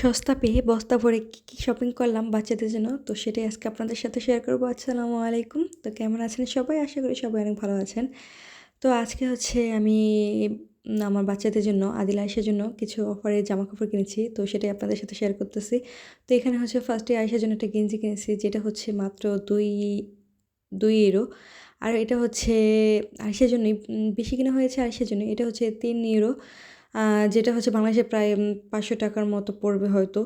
সস্তা পেয়ে বস্তা ভরে কী কী শপিং করলাম বাচ্চাদের জন্য? তো সেটাই আজকে আপনাদের সাথে শেয়ার করব। আসসালামু আলাইকুম। তো কেমন আছেন সবাই? আশা করি সবাই অনেক ভালো আছেন। তো আজকে হচ্ছে আমি আমার বাচ্চাদের জন্য, আদিল আয়েশার জন্য কিছু অফারে জামা কাপড় কিনেছি। তো সেটাই আপনাদের সাথে শেয়ার করতেছি। তো এখানে হচ্ছে ফার্স্টে আয়েশার জন্য একটা গেঞ্জি কিনেছি, যেটা হচ্ছে মাত্র দুই দুই ইউরো আর এটা হচ্ছে আড়াইশের জন্যই বেশি কিনা হয়েছে আড়াইশের জন্য এটা হচ্ছে তিন ইউরো যেটা হচ্ছে বাংলাদেশে প্রায় পাঁচশো টাকার মতো পড়বে হয়তো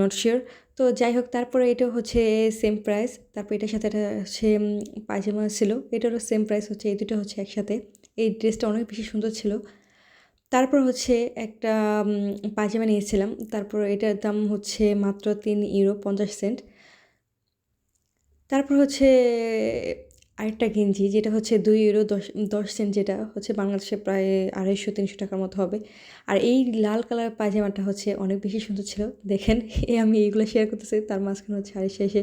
নট শিওর তো যাই হোক, তারপরে এটা হচ্ছে সেম প্রাইস তারপর এটার সাথে এটা হচ্ছে পায়জামা ছিল, এটারও সেম প্রাইস হচ্ছে, এই দুটো হচ্ছে একসাথে। এই ড্রেসটা অনেক বেশি সুন্দর ছিল। তারপর হচ্ছে একটা পায়জামা নিয়েছিলাম, তারপর এটার দাম হচ্ছে মাত্র তিন ইউরো পঞ্চাশ সেন্ট। তারপর হচ্ছে আরেকটা গেঞ্জি যেটা হচ্ছে দুই ইউরো দশ দশ সেন্ট যেটা হচ্ছে বাংলাদেশে প্রায় আড়াইশো, তিনশো টাকার মতো হবে। আর এই লাল কালার পায়জামাটা হচ্ছে অনেক বেশি সুন্দর ছিল। দেখেন, এ আমি এইগুলো শেয়ার করতেছি, তার মাঝখানে হচ্ছে আড়াইশো শেষে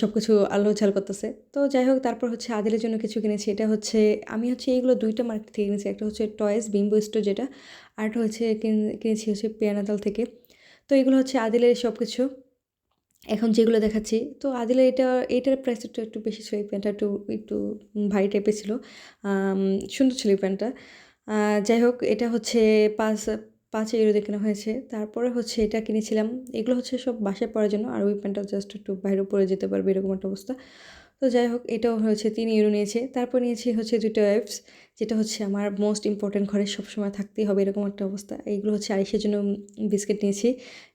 সব কিছু আলো ঝাল করতেছে। তো যাই হোক, তারপর হচ্ছে আদিলের জন্য কিছু কিনেছি। এটা হচ্ছে, আমি হচ্ছে এইগুলো দুইটা মার্কেট থেকে কিনেছি। একটা হচ্ছে টয়েস বিম্বো স্টোর যেটা, আর একটা হচ্ছে কিনেছি হচ্ছে পেয়ানাতাল থেকে। তো এগুলো হচ্ছে আদিলের সব কিছু এখন যেগুলো দেখাচ্ছি, তো আদিলে এটা, এটার প্রাইসটা একটু বেশি ছিল, এই প্যান্টটা একটু একটু ভারী টাইপের ছিল। সুন্দর ছিল এই প্যান্টটা। যাই হোক, এটা হচ্ছে পাঁচ পাঁচ ইউরো দিয়ে কেনা হয়েছে। তারপরে হচ্ছে এটা কিনেছিলাম। এগুলো হচ্ছে সব বাসায় পড়ার জন্য, আর ওই প্যান্টটা জাস্ট একটু বাইরে পরে যেতে পারবে, এরকম একটা অবস্থা। তো যাই হোক, এটাও হচ্ছে তিন ইউরো নিয়েছে। তারপর নিয়েছি হচ্ছে দুটো ওয়েবস যেটা হচ্ছে আমার মোস্ট ইম্পর্টেন্ট ঘরে সবসময় থাকতেই হবে, এরকম একটা অবস্থা। এইগুলো হচ্ছে আড়াইশের জন্য বিস্কিট নিয়েছি।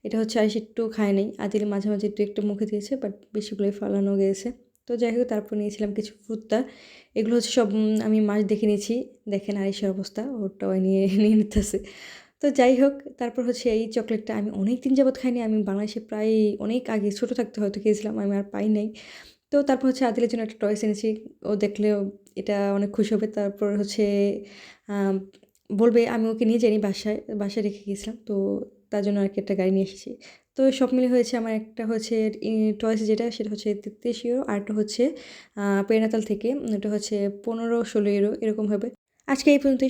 এটা হচ্ছে আড়াইশ একটু খায় নেই, আদিল মাঝে মাঝে একটু একটু মুখে দিয়েছে বাট বেশিগুলোই ফালানো গিয়েছে তো যাই হোক, তারপর নিয়েছিলাম কিছু ফুত্তা এগুলো হচ্ছে সব আমি মাছ দেখে নিয়েছি। দেখেন আড়াইশের অবস্থা ওটাও নিয়ে নিয়ে নিতেছে। তো যাই হোক, তারপর হচ্ছে এই চকলেটটা আমি অনেক দিন যাবত খাইনি, আমি বাংলাদেশে প্রায় অনেক আগে ছোটো থাকতে হয়তো খেয়েছিলাম, আমি আর পাই নাই। তো তারপর হচ্ছে আদিলের জন্য একটা টয়েস এনেছি। ও দেখলেও এটা অনেক খুশি হবে। তারপর হচ্ছে বলবে আমি ওকে নিয়ে যাইনি বাসায় বাসায় রেখে গিয়েছিলাম। তো তার জন্য আর কি একটা গাড়ি নিয়ে এসেছি। তো সব মিলে হয়েছে আমার একটা হচ্ছে টয়েস যেটা, সেটা হচ্ছে তেত্রিশ ইউরো আর একটা হচ্ছে পেনাতাল থেকে। ওটা হচ্ছে পনেরো ষোলো ইউরো এরকম হবে। আজকে এই পর্যন্তই।